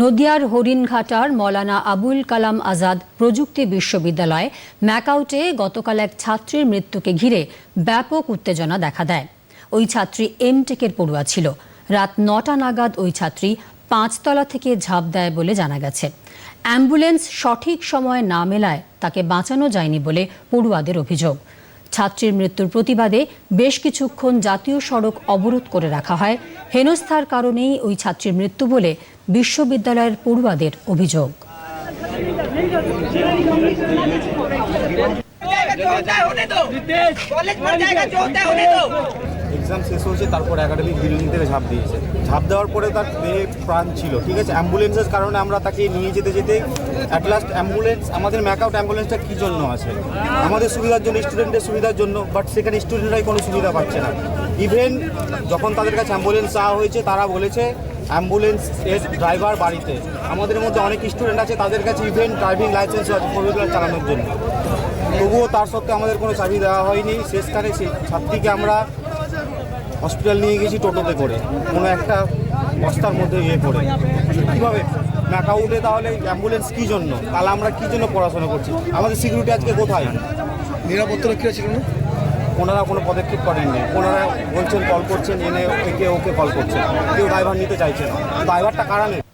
নদিয়ার হরিণঘাটার মৌলানা আবুল কালাম আজাদ প্রযুক্তি বিশ্ববিদ্যালয়ে, ম্যাকআউটে গতকাল এক ছাত্রীর মৃত্যুকে ঘিরে ব্যাপক উত্তেজনা দেখা দেয়। ওই ছাত্রী এমটেকের পড়ুয়া ছিল। রাত নটা নাগাদ ওই ছাত্রী পাঁচতলা থেকে ঝাঁপ দেয় বলে জানা গেছে। অ্যাম্বুলেন্স সঠিক সময়ে না মেলায় তাকে বাঁচানো যায়নি বলে পড়ুয়াদের অভিযোগ। ছাত্রীর মৃত্যুর প্রতিবাদে বেশ কিছুক্ষণ জাতীয় সড়ক অবরোধ করে রাখা হয়। হেনস্থার কারণেই ওই ছাত্রীর মৃত্যু বলে বিশ্ববিদ্যালয়ের পড়ুয়াদের অভিযোগ। কলেজ এক্সাম শেষ হয়েছে, তারপর একাডেমিক বিল্ডিং থেকে ঝাঁপ দিয়েছে। ঝাঁপ দেওয়ার পরে তার দেহে প্রাণ ছিল, ঠিক আছে? অ্যাম্বুলেন্সের কারণে আমরা তাকে নিয়ে যেতে যেতে অ্যাট লাস্ট অ্যাম্বুলেন্স আমাদের ম্যাকআউট অ্যাম্বুলেন্সটা কী জন্য আছে? আমাদের সুবিধার জন্য স্টুডেন্টের সুবিধার জন্য বাট সেখানে স্টুডেন্টরাই কোনো সুবিধা পাচ্ছে না। ইভেন যখন তাদের কাছে অ্যাম্বুলেন্স চাওয়া হয়েছে, তারা বলেছে অ্যাম্বুলেন্স এর ড্রাইভার বাড়িতে। আমাদের মধ্যে অনেক স্টুডেন্ট আছে, তাদের কাছে even driving license four wheeler চালানোর জন্য। তবুও তার সত্ত্বেও আমাদের কোনো চাবি দেওয়া হয়নি। শেষখানে সেই ছাত্রীকে আমরা হসপিটাল নিয়ে গেছি টোটোতে করে। কোনো একটা বস্তার মধ্যে ইয়ে করে। কীভাবে? ম্যাকাউটে তাহলে অ্যাম্বুলেন্স কী জন্য? তাহলে আমরা কী জন্য পড়াশোনা করছি? আমাদের সিকিউরিটি আজকে কোথায়? নিরাপত্তা রক্ষীরা ছিল না? ওনারা কোনো পদক্ষেপ করেননি ওনারা বলছেন কল করছেন এনে একে ওকে কল করছেন। কেউ ড্রাইভার নিতে চাইছে না। ড্রাইভারটা কারা নেবে?